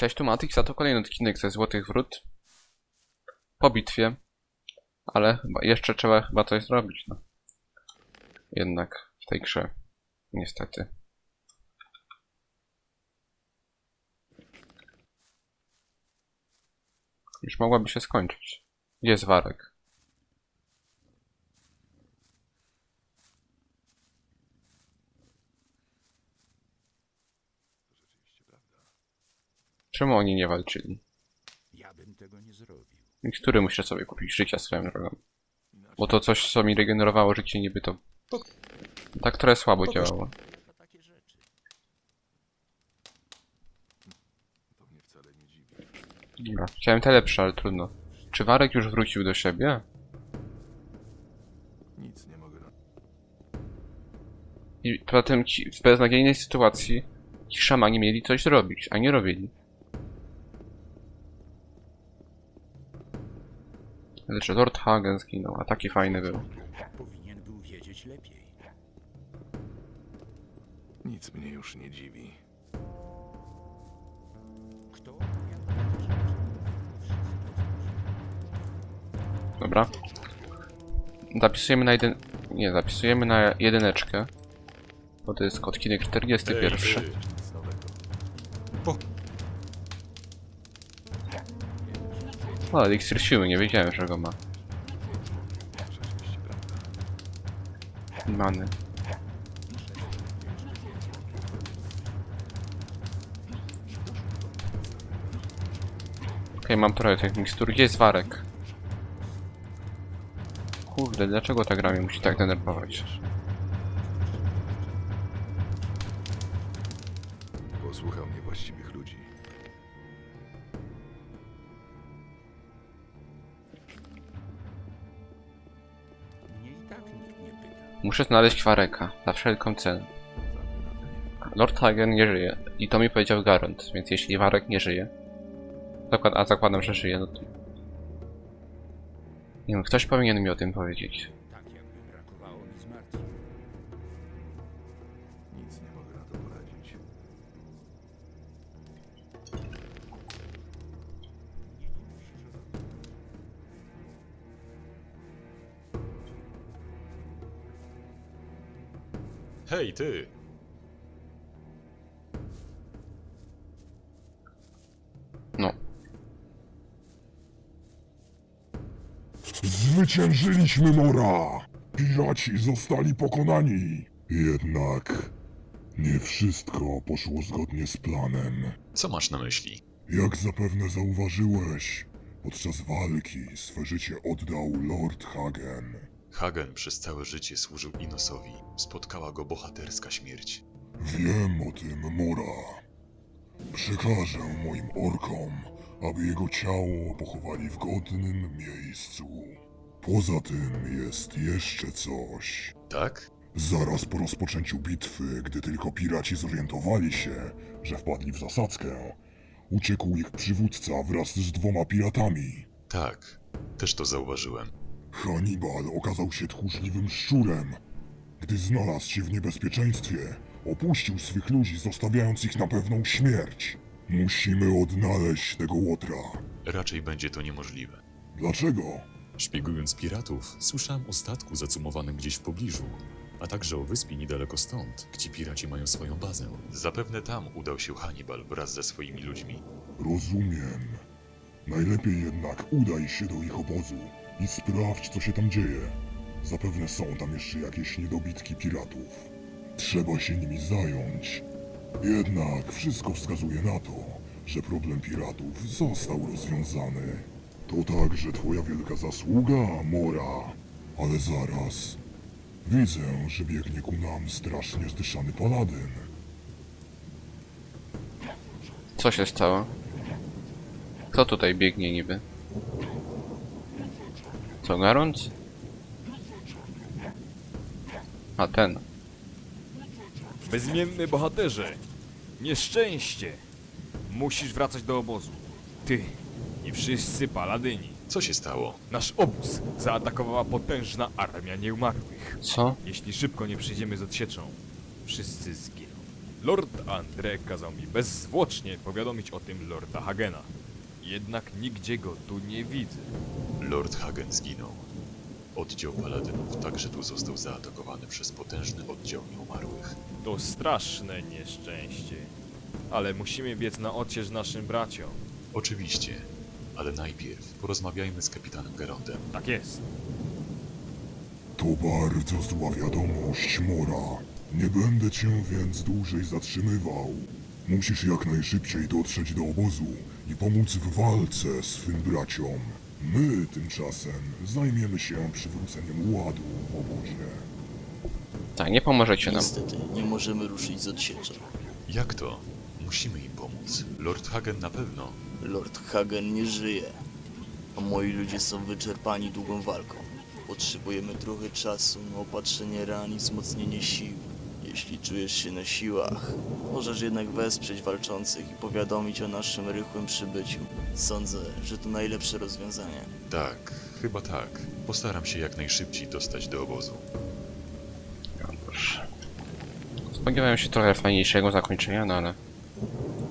Cześć, tu Matix, a to kolejny odcinek ze Złotych Wrót. Po bitwie. Ale jeszcze trzeba chyba coś zrobić, no. Jednak w tej grze. Niestety. Już mogłaby się skończyć. Gdzie jest Warek? Czemu oni nie walczyli? Ja bym tego nie zrobił. Mikstury muszę sobie kupić życia swoją drogą. Bo to coś, co mi regenerowało życie, niby to... Tak trochę słabo działało. To takie rzeczy. To mnie wcale nie dziwi. Dobra, chciałem te lepsze, ale trudno. Czy Warek już wrócił do siebie? Nic nie mogę na... I poza tym ci w beznadziejnej sytuacji ci szamani mieli coś zrobić, a nie robili. Lecz Lord Hagen zginął, a taki fajny był. Powinien był wiedzieć lepiej. Nic mnie już nie dziwi. Kto? Dobra. Zapisujemy na jeden... Nie, zapisujemy na jedyneczkę. Bo to jest odcinek 41. O, eliksir siły, nie wiedziałem, że go ma. Many. Okej, mam trochę tych mikstur. Gdzie jest Warek? Kurde, dlaczego ta gra mnie musi tak denerwować? Muszę znaleźć Wareka, za wszelką cenę. Lord Hagen nie żyje. I to mi powiedział Garant, więc jeśli Warek nie żyje... Zakład, a zakładam, że żyje, no to... Nie wiem, ktoś powinien mi o tym powiedzieć. Hej, ty! No, Zwyciężyliśmy Mora! Piraci zostali pokonani! Jednak nie wszystko poszło zgodnie z planem. Co masz na myśli? Jak zapewne zauważyłeś, podczas walki swe życie oddał Lord Hagen. Hagen przez całe życie służył Inosowi. Spotkała go bohaterska śmierć. Wiem o tym Mora. Przekażę moim orkom, aby jego ciało pochowali w godnym miejscu. Poza tym jest jeszcze coś. Tak? Zaraz po rozpoczęciu bitwy, gdy tylko piraci zorientowali się, że wpadli w zasadzkę, uciekł ich przywódca wraz z dwoma piratami. Tak. Też to zauważyłem. Hannibal okazał się tchórzliwym szczurem. Gdy znalazł się w niebezpieczeństwie, opuścił swych ludzi, zostawiając ich na pewną śmierć. Musimy odnaleźć tego łotra. Raczej będzie to niemożliwe. Dlaczego? Szpiegując piratów, słyszałem o statku zacumowanym gdzieś w pobliżu, a także o wyspie niedaleko stąd, gdzie piraci mają swoją bazę. Zapewne tam udał się Hannibal wraz ze swoimi ludźmi. Rozumiem. Najlepiej jednak udaj się do ich obozu i sprawdź, co się tam dzieje. Zapewne są tam jeszcze jakieś niedobitki piratów. Trzeba się nimi zająć. Jednak wszystko wskazuje na to, że problem piratów został rozwiązany. To także twoja wielka zasługa, Mora. Ale zaraz. Widzę, że biegnie ku nam strasznie zdyszany paladyn. co się stało? Kto tutaj biegnie niby? Co, Garant? A ten. Bezimienny bohaterze! Nieszczęście! Musisz wracać do obozu. Ty i wszyscy paladyni. Co się stało? Nasz obóz zaatakowała potężna armia nieumarłych. Co? Jeśli szybko nie przyjdziemy z odsieczą, wszyscy zginą. Lord Andre kazał mi bezzwłocznie powiadomić o tym Lorda Hagena. Jednak nigdzie go tu nie widzę. Lord Hagen zginął. Oddział paladynów także tu został zaatakowany przez potężny oddział nieumarłych. To straszne nieszczęście. Ale musimy biec na odcież naszym braciom. Oczywiście, ale najpierw porozmawiajmy z kapitanem Gerondem. Tak jest. To bardzo zła wiadomość, Mora. Nie będę cię więc dłużej zatrzymywał. Musisz jak najszybciej dotrzeć do obozu i pomóc w walce swym braciom. My tymczasem zajmiemy się przywróceniem ładu w obozie. Tak, nie pomożecie nam. Niestety, nie możemy ruszyć z odsieczą. Jak to? Musimy im pomóc. Lord Hagen na pewno. Lord Hagen nie żyje, a moi ludzie są wyczerpani długą walką. Potrzebujemy trochę czasu na opatrzenie ran i wzmocnienie sił. Jeśli czujesz się na siłach, możesz jednak wesprzeć walczących i powiadomić o naszym rychłym przybyciu. Sądzę, że to najlepsze rozwiązanie. Tak, chyba tak. Postaram się jak najszybciej dostać do obozu. Dobrze. Spodziewałem się trochę fajniejszego zakończenia, no ale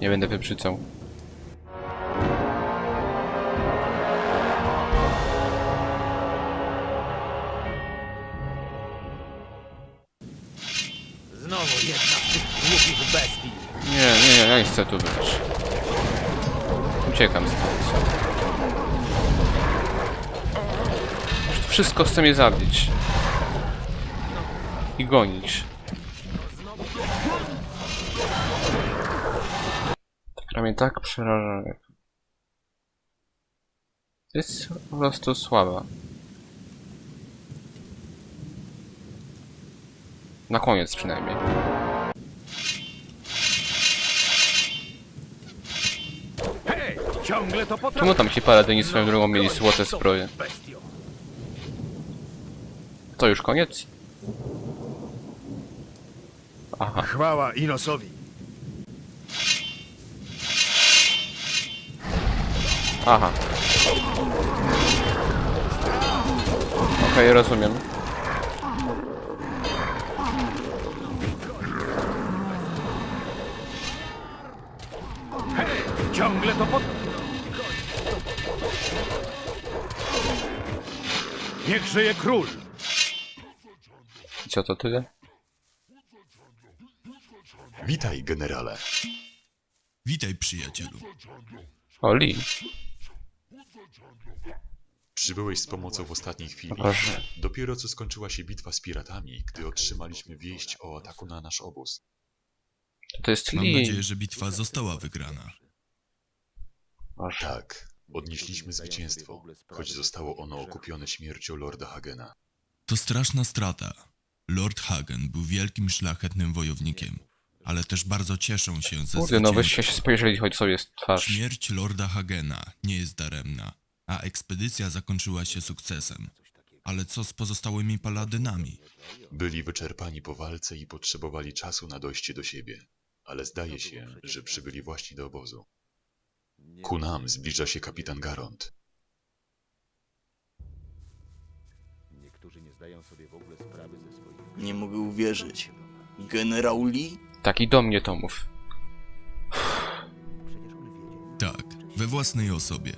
nie będę wybrzydzał. Jedna z tych głupich bestii. Nie, nie, ja nie chcę tu być. Uciekam stąd. Wszystko chce mnie zabić. I gonić. Gra mnie tak przeraża. Jest po prostu słaba. Na koniec przynajmniej. Ciągle to potrafi. Czemu tam ci paladyni swoją drogą mieli złote? Bestio. To już koniec? Aha, Chwała Inosowi. aha. Okej, rozumiem. Hej, ciągle to pot... Niech żyje król. I co to tyle? Witaj, generale. Witaj, przyjacielu. O, Lee. Przybyłeś z pomocą w ostatniej chwili. Proszę. Dopiero co skończyła się bitwa z piratami, gdy otrzymaliśmy wieść o ataku na nasz obóz. To jest Mam Lee. nadzieję, że bitwa została wygrana. Boże. Tak, odnieśliśmy zwycięstwo, choć zostało ono okupione śmiercią Lorda Hagena. To straszna strata. Lord Hagen był wielkim, szlachetnym wojownikiem, ale też bardzo cieszą się ze Kurde, no zwycięstwa. wyście się spojrzeli choć sobie w twarz. Śmierć Lorda Hagena nie jest daremna, a ekspedycja zakończyła się sukcesem. Ale co z pozostałymi paladynami? Byli wyczerpani po walce i potrzebowali czasu na dojście do siebie. Ale zdaje się, że przybyli właśnie do obozu. Ku nam zbliża się kapitan Garond. Nie mogę uwierzyć. Generał Lee? Tak, i do mnie to mów. Tak, we własnej osobie.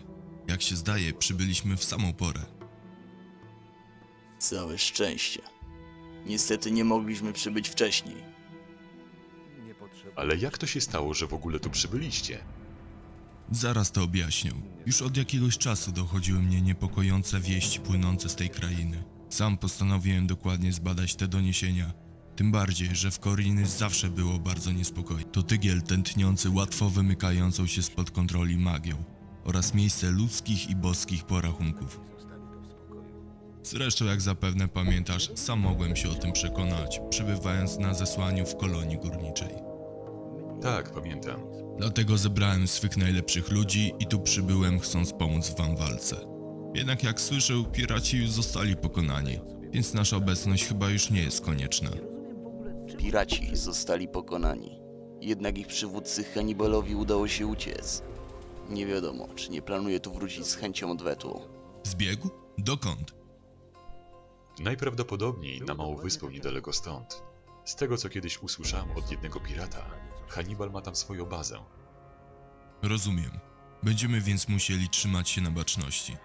Jak się zdaje, przybyliśmy w samą porę. Całe szczęście. Niestety nie mogliśmy przybyć wcześniej. Ale jak to się stało, że w ogóle tu przybyliście? Zaraz to objaśnię. Już od jakiegoś czasu dochodziły mnie niepokojące wieści płynące z tej krainy. Sam postanowiłem dokładnie zbadać te doniesienia. Tym bardziej, że w Koriny zawsze było bardzo niespokojnie. To tygiel tętniący łatwo wymykającą się spod kontroli magią oraz miejsce ludzkich i boskich porachunków. Zresztą, jak zapewne pamiętasz, sam mogłem się o tym przekonać, przebywając na zesłaniu w kolonii górniczej. Tak, pamiętam. Dlatego zebrałem swych najlepszych ludzi i tu przybyłem chcąc pomóc wam w walce. Jednak jak słyszę, piraci już zostali pokonani, więc nasza obecność chyba już nie jest konieczna. Piraci zostali pokonani. Jednak ich przywódcy Hannibalowi udało się uciec. Nie wiadomo, czy nie planuje tu wrócić z chęcią odwetu. Zbiegł? Dokąd? Najprawdopodobniej na małą wyspę niedaleko stąd. Z tego co kiedyś usłyszałem od jednego pirata, Hannibal ma tam swoją bazę. Rozumiem. Będziemy więc musieli trzymać się na baczności.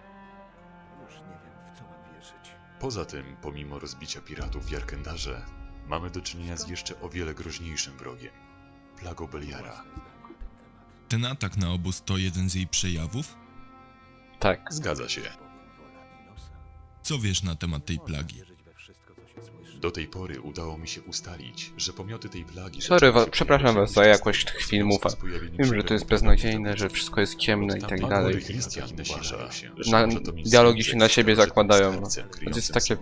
Już nie wiem, w co mam wierzyć. Poza tym, pomimo rozbicia piratów w Jarkendarze, mamy do czynienia z jeszcze o wiele groźniejszym wrogiem. Plagą Beliara. Ten atak na obóz to jeden z jej przejawów? Tak. Zgadza się. Co wiesz na temat tej plagi? Do tej pory udało mi się ustalić, że pomioty tej plagi... Sorry, wa- przepraszam was za jakość tych filmów, Wiem, że to jest beznadziejne, że wszystko jest ciemne i tak dalej. Na- dialogi się na siebie zakładają, To jest takie-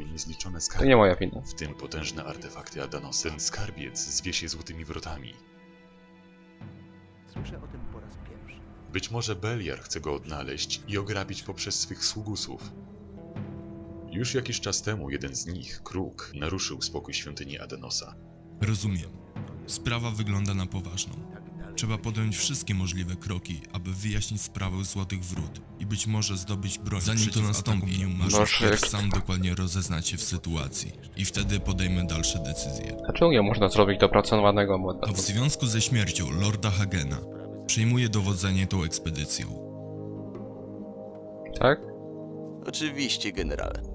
To nie moja wina. W tym potężne artefakty Adanos. Ten skarbiec zwie się złotymi wrotami. Słyszę o tym po raz pierwszy. Być może Beliar chce go odnaleźć i ograbić poprzez swych sługusów. Już jakiś czas temu jeden z nich, Kruk, naruszył spokój świątyni Adenosa. Rozumiem. Sprawa wygląda na poważną. Trzeba podjąć wszystkie możliwe kroki, aby wyjaśnić sprawę Złotych Wrót i być może zdobyć broń Zanim to nastąpi, masz sam dokładnie rozeznać się w sytuacji i wtedy podejmę dalsze decyzje. Dlaczego nie można zrobić dopracowanego A modelu? w związku ze śmiercią Lorda Hagena przejmuję dowodzenie tą ekspedycją. Tak? Oczywiście, generale.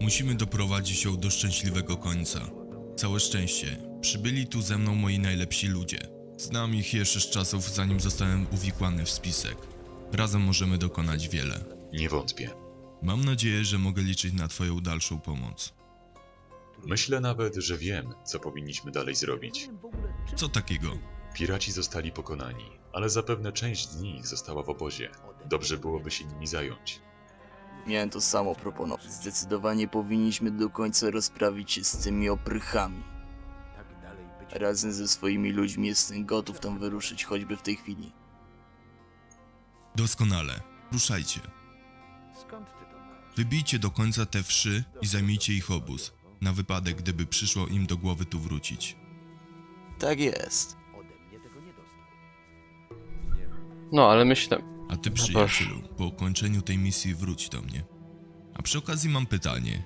Musimy doprowadzić ją do szczęśliwego końca. Całe szczęście, przybyli tu ze mną moi najlepsi ludzie. Znam ich jeszcze z czasów, zanim zostałem uwikłany w spisek. Razem możemy dokonać wiele. Nie wątpię. Mam nadzieję, że mogę liczyć na Twoją dalszą pomoc. Myślę nawet, że wiem, co powinniśmy dalej zrobić. Co takiego? Piraci zostali pokonani, ale zapewne część z nich została w obozie. Dobrze byłoby się nimi zająć. Miałem to samo proponować. Zdecydowanie powinniśmy do końca rozprawić się z tymi oprychami. Razem ze swoimi ludźmi jestem gotów tam wyruszyć, choćby w tej chwili. Doskonale. Ruszajcie. Skąd ty to masz? Wybijcie do końca te wszy i zajmijcie ich obóz, na wypadek gdyby przyszło im do głowy tu wrócić. Tak jest. Ode mnie tego nie dostał. No, ale myślę... A ty, No przyjacielu, po ukończeniu tej misji wróć do mnie. A przy okazji mam pytanie.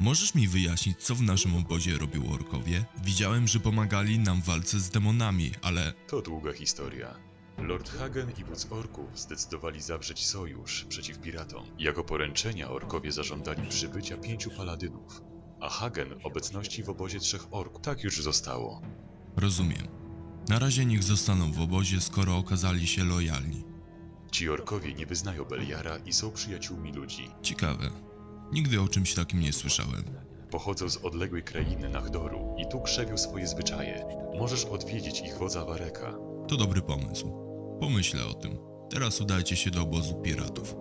Możesz mi wyjaśnić, co w naszym obozie robią orkowie? Widziałem, że pomagali nam w walce z demonami, ale To długa historia. Lord Hagen i wódz orków zdecydowali zawrzeć sojusz przeciw piratom. Jako poręczenia orkowie zażądali przybycia pięciu paladynów, a Hagen obecności w obozie trzech orków. Tak już zostało. rozumiem. Na razie niech zostaną w obozie, skoro okazali się lojalni. Ci orkowie nie wyznają Beliara i są przyjaciółmi ludzi. Ciekawe. Nigdy o czymś takim nie słyszałem. Pochodzą z odległej krainy Nachdoru i tu krzewią swoje zwyczaje. Możesz odwiedzić ich wodza Wareka. To dobry pomysł. Pomyślę o tym. Teraz udajcie się do obozu piratów.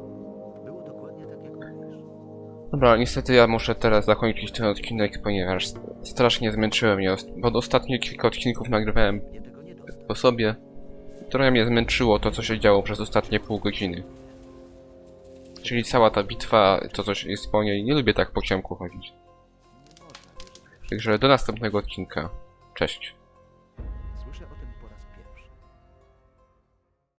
Było dokładnie tak, jak mówisz. Dobra, niestety ja muszę teraz zakończyć ten odcinek, ponieważ strasznie zmęczyłem mnie, bo ostatnie kilka odcinków nagrywałem po sobie. Trochę mnie zmęczyło to, co się działo przez ostatnie pół godziny. Czyli cała ta bitwa, to coś jest po niej. Nie lubię tak po ciemku chodzić. Także do następnego odcinka. Cześć.